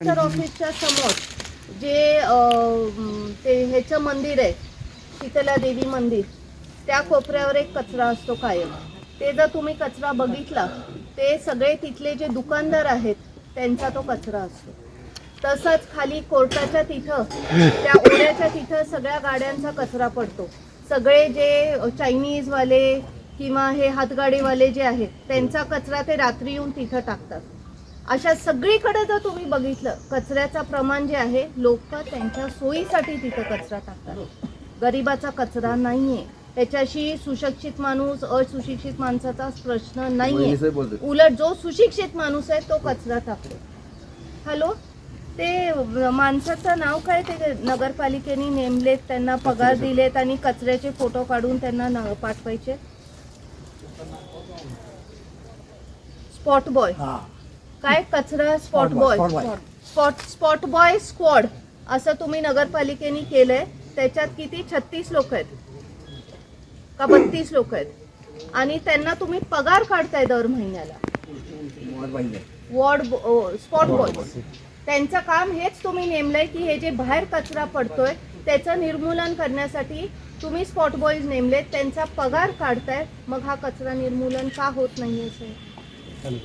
Sir ऑफिसच्या समोर जे ते ह्याचं मंदिर आहे शीतला देवी मंदिर त्या कोपऱ्यावर एक कचरा असतो कायम. ते जर तुम्ही कचरा बघितला ते सगळे तिथले जे दुकानदार आहेत त्यांचा तो कचरा असतो. तसंच खाली कोर्टाच्या तिथं त्या ओढ्याच्या तिथं सगळ्या गाड्यांचा कचरा पडतो. सगळे जे चायनीजवाले किंवा हे हातगाडीवाले जे आहेत त्यांचा कचरा ते रात्री येऊन तिथं टाकतात. अशा सगळीकडे जर तुम्ही बघितलं कचऱ्याचं प्रमाण जे आहे लोक त्यांच्या सोयीसाठी तिथं कचरा टाकतात. गरिबाचा कचरा नाहीये. त्याच्याशी सुशिक्षित माणूस असुशिक्षित माणसाचाच प्रश्न नाहीये. उलट जो सुशिक्षित माणूस आहे तो कचरा टाकतो. हॅलो? ते माणसाचं नाव काय? ते नगरपालिकेने नेमलेत त्यांना पगार दिलेत आणि कचऱ्याचे फोटो काढून त्यांना पाठवायचे? Spot boy. हा. काय कचरा spot boy. Spot spot boy squad असं तुम्ही नगरपालिकेने केलंय. त्याच्यात किती? छत्तीस लोक आहेत. का बत्तीस लोक आहेत? आणि त्यांना तुम्ही पगार काढताय दर महिन्याला. वॉर्ड स्पॉट बॉय त्यांचं काम हेच तुम्ही नेमलंय की हे जे बाहेर कचरा पडतोय त्याचं निर्मूलन करण्यासाठी तुम्ही स्पॉट बॉईज नेमलेत. त्यांचा पगार काढताय. मग हा कचरा निर्मूलन का होत नाहीये सर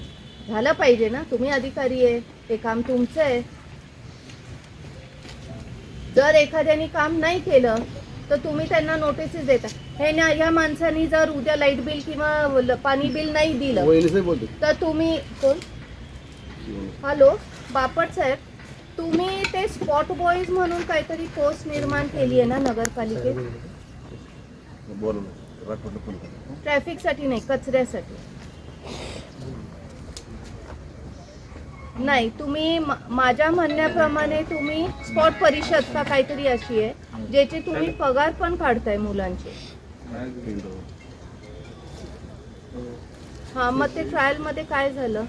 झालं पाहिजे ना? तुम्ही अधिकारी आहे ते काम तुमचं आहे. जर एखाद्याने काम नाही केलं तर तुम्ही त्यांना नोटिसेस देता. हे ना या माणसानी जर उद्या लाइट बिल किंवा पाणी बिल नाही दिलं तर तुम्ही कोण? हॅलो बापट साहेब. तुम्ही ते स्पॉट बॉईज म्हणून काहीतरी पोस्ट निर्माण केली आहे ना नगरपालिकेत? ट्रॅफिकसाठी नाही कचऱ्यासाठी. नाही तुम्ही माझ्या म्हणण्याप्रमाणे तुम्ही स्पॉट परिषद का काहीतरी अशी आहे ज्याचे तुम्ही पगार पण काढताय मुलांचे. हा मग ते ट्रायलमध्ये काय झालं?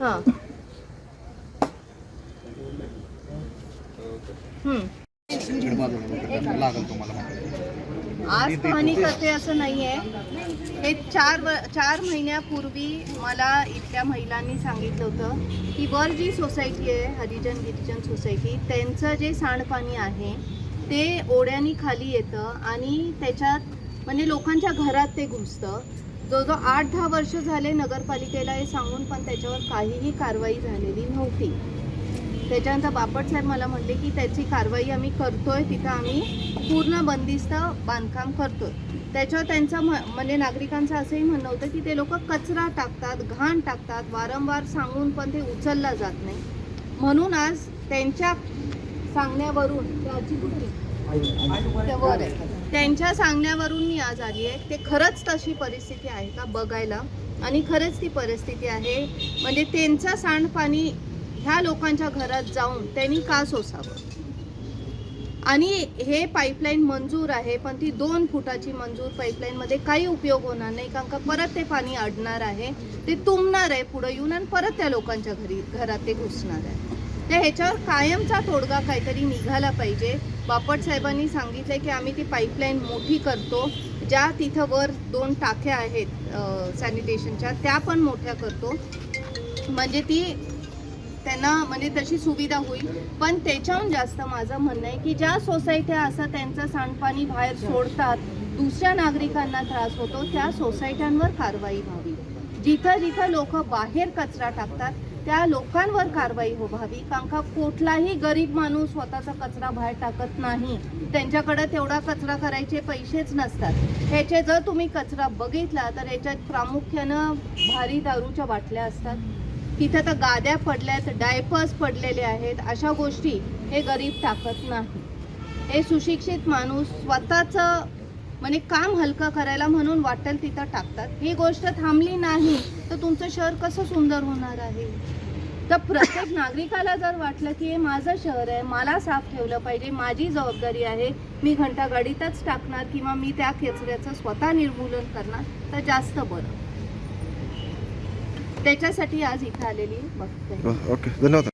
हा. हम्म. लागल तुम्हाला. आज पाहणी करते असं नाहीये. हे चार व चार महिन्यापूर्वी मला इथल्या महिलांनी सांगितलं होतं की वर जी सोसायटी आहे हरिजन गिरिजन सोसायटी. त्यांचं जे सांडपाणी आहे ते ओढ्यानी खाली येतं आणि त्याच्यात म्हणजे लोकांच्या घरात ते घुसतं. जवळजवळ आठ दहा वर्ष झाले नगरपालिकेला हे सांगून पण त्याच्यावर काहीही कारवाई झालेली नव्हती. त्याच्यानंतर बापट साहेब मला म्हणले की त्याची कारवाई आम्ही करतोय तिथं आम्ही पूर्ण बंदिस्त बांधकाम करतोय. त्याच्यावर त्यांचं म्ह- म्हणजे नागरिकांचं असंही म्हणणं होतं की ते लोक कचरा टाकतात घाण टाकतात वारंवार सांगून पण ते उचलला जात नाही. म्हणून आज त्यांच्या सांगण्यावरून आहे? त्यांच्या सांगण्यावरून मी आज आली आहे. ते खरंच तशी परिस्थिती आहे का बघायला. आणि खरंच ती परिस्थिती आहे. म्हणजे त्यांचं सांडपाणी ह्या लोकांच्या घरात जाऊन त्यांनी का सोसावं? आणि हे पाईपलाईन मंजूर आहे पण ती दोन फुटाची मंजूर पाईपलाईनमध्ये काही उपयोग होणार नाही कारण का परत ते पाणी अडणार आहे ते तुंबणार आहे पुढं येऊन आणि परत त्या लोकांच्या घरी घरात ते घुसणार आहे. तर ह्याच्यावर कायमचा तोडगा काहीतरी निघाला पाहिजे. बापट साहेबांनी सांगितलं की आम्ही ती पाईपलाईन मोठी करतो ज्या तिथं वर दोन टाक्या आहेत सॅनिटेशनच्या त्या पण मोठ्या करतो. म्हणजे ती त्यांना म्हणजे तशी सुविधा होईल. पण त्याच्याहून जास्त माझं म्हणणं आहे की ज्या सोसायट्या असं त्यांचं सांडपाणी बाहेर सोडतात दुसऱ्या नागरिकांना त्रास होतो त्या सोसायट्यांवर कारवाई व्हावी. जिथं जिथं लोक बाहेर कचरा टाकतात त्या लोकांवर कारवाई हो व्हावी. कारण का कुठलाही गरीब माणूस स्वतःचा कचरा बाहेर टाकत नाही. त्यांच्याकडे तेवढा कचरा करायचे पैसेच नसतात. ह्याचे जर तुम्ही कचरा बघितला तर याच्यात प्रामुख्यानं भारी दारूच्या बाटल्या असतात. तिथे तर गाद्या पडल्यात डायपर्स पडलेले आहेत अशा गोष्टी हे गरीब टाकत नाही. हे सुशिक्षित माणूस स्वतःचं म्हणजे काम हलकं करायला म्हणून वाटेल तिथं टाकतात. ही गोष्ट थांबली नाही तर तुमचं शहर कसं सुंदर होणार आहे? तर प्रत्येक नागरिकाला जर वाटलं की हे माझं शहर आहे मला साफ ठेवलं पाहिजे माझी जबाबदारी आहे मी घंटागाडीतच टाकणार किंवा मी त्या कचऱ्याचं स्वतः निर्मूलन करणार तर जास्त बरं. त्याच्यासाठी आज इथं आलेली बघते. ओके. धन्यवाद.